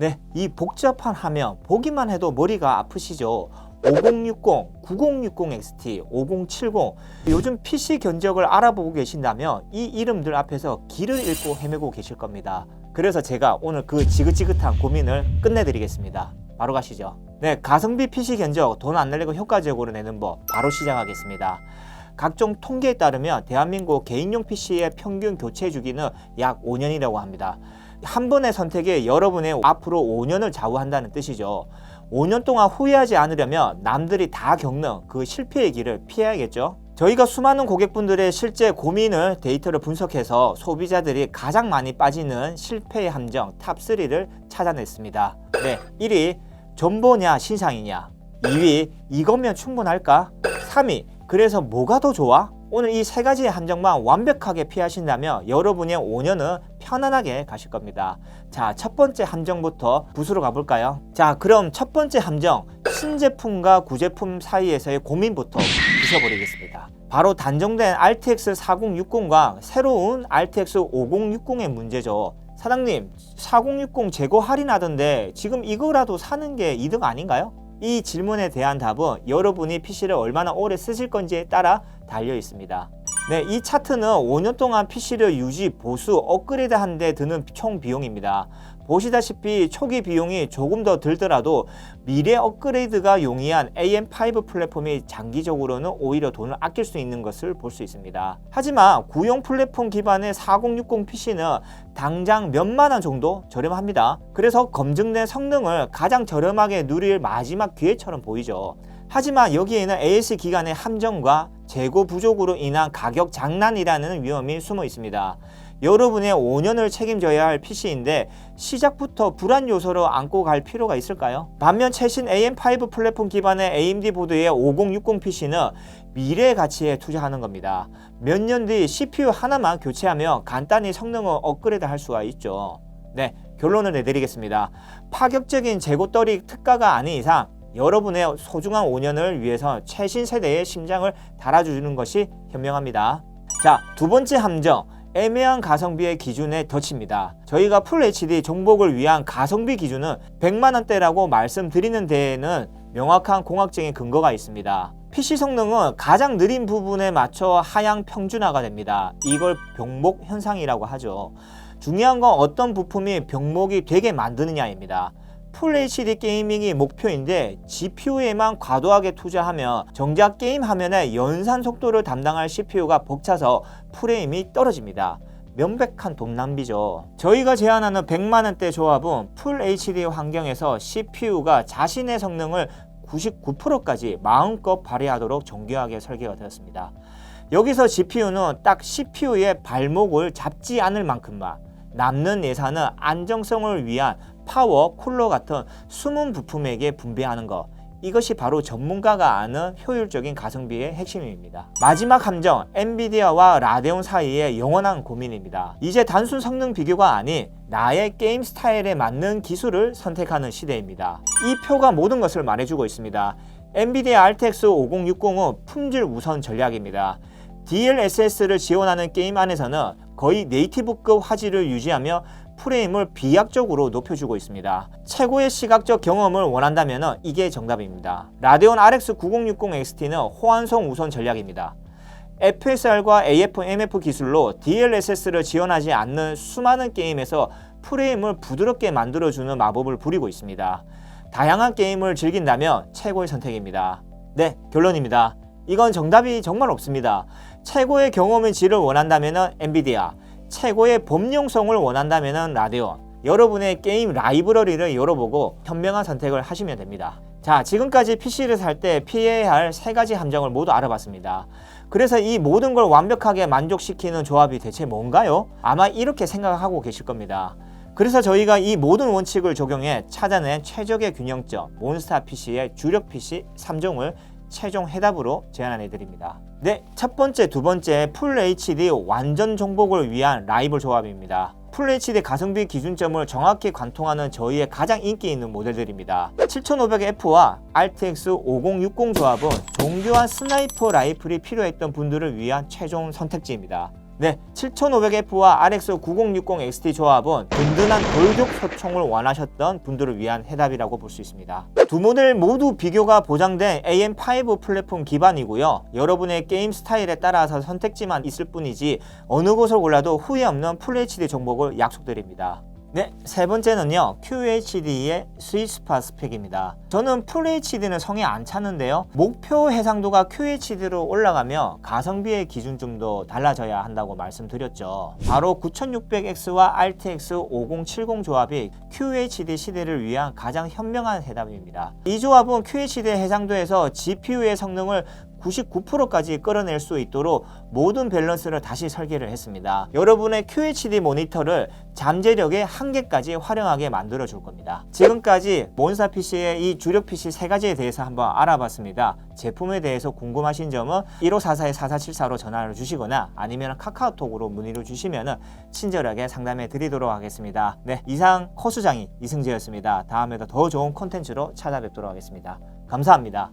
네, 이 복잡한 화면 보기만 해도 머리가 아프시죠? 5060, 9060XT, 5070 요즘 PC 견적을 알아보고 계신다면 이 이름들 앞에서 길을 잃고 헤매고 계실 겁니다. 그래서 제가 오늘 그 지긋지긋한 고민을 끝내드리겠습니다. 바로 가시죠. 네, 가성비 PC 견적 돈 안 내고 효과적으로 내는 법 바로 시작하겠습니다. 각종 통계에 따르면 대한민국 개인용 PC의 평균 교체 주기는 약 5년이라고 합니다. 한 번의 선택이 여러분의 앞으로 5년을 좌우한다는 뜻이죠. 5년 동안 후회하지 않으려면 남들이 다 겪는 그 실패의 길을 피해야겠죠. 저희가 수많은 고객분들의 실제 고민을 데이터를 분석해서 소비자들이 가장 많이 빠지는 실패의 함정 탑3를 찾아냈습니다. 네, 1위 전보냐 신상이냐 2위 이거면 충분할까 3위 그래서 뭐가 더 좋아? 오늘 이 세 가지의 함정만 완벽하게 피하신다면 여러분의 5년은 편안하게 가실 겁니다. 자, 첫 번째 함정부터 붓으로 가볼까요? 자, 그럼 첫 번째 함정, 신제품과 구제품 사이에서의 고민부터 부셔버리겠습니다. 바로 단종된 RTX 4060과 새로운 RTX 5060의 문제죠. 사장님, 4060 재고 할인하던데 지금 이거라도 사는 게 이득 아닌가요? 이 질문에 대한 답은 여러분이 PC를 얼마나 오래 쓰실 건지에 따라 달려 있습니다. 네, 이 차트는 5년 동안 PC를 유지, 보수, 업그레이드 하는데 드는 총 비용입니다. 보시다시피 초기 비용이 조금 더 들더라도 미래 업그레이드가 용이한 AM5 플랫폼이 장기적으로는 오히려 돈을 아낄 수 있는 것을 볼 수 있습니다. 하지만 구형 플랫폼 기반의 4060 PC는 당장 몇만 원 정도 저렴합니다. 그래서 검증된 성능을 가장 저렴하게 누릴 마지막 기회처럼 보이죠. 하지만 여기에는 AS 기간의 함정과 재고 부족으로 인한 가격 장난이라는 위험이 숨어 있습니다. 여러분의 5년을 책임져야 할 PC인데 시작부터 불안 요소로 안고 갈 필요가 있을까요? 반면 최신 AM5 플랫폼 기반의 AMD 보드의 5060 PC는 미래의 가치에 투자하는 겁니다. 몇 년 뒤 CPU 하나만 교체하며 간단히 성능을 업그레이드 할 수가 있죠. 네, 결론을 내드리겠습니다. 파격적인 재고떨이 특가가 아닌 이상 여러분의 소중한 5년을 위해서 최신 세대의 심장을 달아주는 것이 현명합니다. 자, 두 번째 함정. 애매한 가성비의 기준에 덧칩니다. 저희가 풀 HD 정복을 위한 가성비 기준은 100만 원대라고 말씀드리는 데에는 명확한 공학적인 근거가 있습니다. PC 성능은 가장 느린 부분에 맞춰 하향 평준화가 됩니다. 이걸 병목 현상이라고 하죠. 중요한 건 어떤 부품이 병목이 되게 만드느냐입니다. 풀 HD 게이밍이 목표인데 GPU에만 과도하게 투자하면 정작 게임 화면의 연산 속도를 담당할 CPU가 벅차서 프레임이 떨어집니다. 명백한 돈 낭비죠. 저희가 제안하는 100만원대 조합은 풀 HD 환경에서 CPU가 자신의 성능을 99%까지 마음껏 발휘하도록 정교하게 설계가 되었습니다. 여기서 GPU는 딱 CPU의 발목을 잡지 않을 만큼만 남는 예산은 안정성을 위한 파워, 쿨러 같은 숨은 부품에게 분배하는 것. 이것이 바로 전문가가 아는 효율적인 가성비의 핵심입니다. 마지막 함정, 엔비디아와 라데온 사이의 영원한 고민입니다. 이제 단순 성능 비교가 아닌 나의 게임 스타일에 맞는 기술을 선택하는 시대입니다. 이 표가 모든 것을 말해주고 있습니다. 엔비디아 RTX 5060은 품질 우선 전략입니다. DLSS를 지원하는 게임 안에서는 거의 네이티브급 화질을 유지하며 프레임을 비약적으로 높여주고 있습니다. 최고의 시각적 경험을 원한다면 이게 정답입니다. 라데온 RX 9060 XT는 호환성 우선 전략입니다. FSR과 AF/MF 기술로 DLSS를 지원하지 않는 수많은 게임에서 프레임을 부드럽게 만들어주는 마법을 부리고 있습니다. 다양한 게임을 즐긴다면 최고의 선택입니다. 네, 결론입니다. 이건 정답이 정말 없습니다. 최고의 경험의 질을 원한다면 엔비디아, 최고의 범용성을 원한다면 라데온, 여러분의 게임 라이브러리를 열어보고 현명한 선택을 하시면 됩니다. 자, 지금까지 PC를 살 때 피해야 할 세 가지 함정을 모두 알아봤습니다. 그래서 이 모든 걸 완벽하게 만족시키는 조합이 대체 뭔가요? 아마 이렇게 생각하고 계실 겁니다. 그래서 저희가 이 모든 원칙을 적용해 찾아낸 최적의 균형점 몬스타 PC의 주력 PC 3종을 최종 해답으로 제안해 드립니다. 네, 첫 번째, 두 번째 풀 HD 완전 정복을 위한 라이벌 조합입니다. 풀 HD 가성비 기준점을 정확히 관통하는 저희의 가장 인기 있는 모델들입니다. 7500F와 RTX 5060 조합은 정교한 스나이퍼 라이플이 필요했던 분들을 위한 최종 선택지입니다. 네, 7500F와 RX 9060 XT 조합은 든든한 돌격 소총을 원하셨던 분들을 위한 해답이라고 볼 수 있습니다. 두 모델 모두 비교가 보장된 AM5 플랫폼 기반이고요. 여러분의 게임 스타일에 따라서 선택지만 있을 뿐이지 어느 곳을 골라도 후회 없는 FHD 정복을 약속드립니다. 네, 세 번째는요. QHD의 스위스파 스펙입니다. 저는 FHD는 성에 안 차는데요. 목표 해상도가 QHD로 올라가며 가성비의 기준 좀 더 달라져야 한다고 말씀드렸죠. 바로 9600X와 RTX 5070 조합이 QHD 시대를 위한 가장 현명한 해답입니다. 이 조합은 QHD 해상도에서 GPU의 성능을 99%까지 끌어낼 수 있도록 모든 밸런스를 다시 설계를 했습니다. 여러분의 QHD 모니터를 잠재력의 한계까지 활용하게 만들어 줄 겁니다. 지금까지 몬사 PC의 이 주력 PC 세 가지에 대해서 한번 알아봤습니다. 제품에 대해서 궁금하신 점은 1544-4474로 전화를 주시거나 아니면 카카오톡으로 문의를 주시면 친절하게 상담해 드리도록 하겠습니다. 네, 이상 코수장이 이승재였습니다. 다음에도 더 좋은 콘텐츠로 찾아뵙도록 하겠습니다. 감사합니다.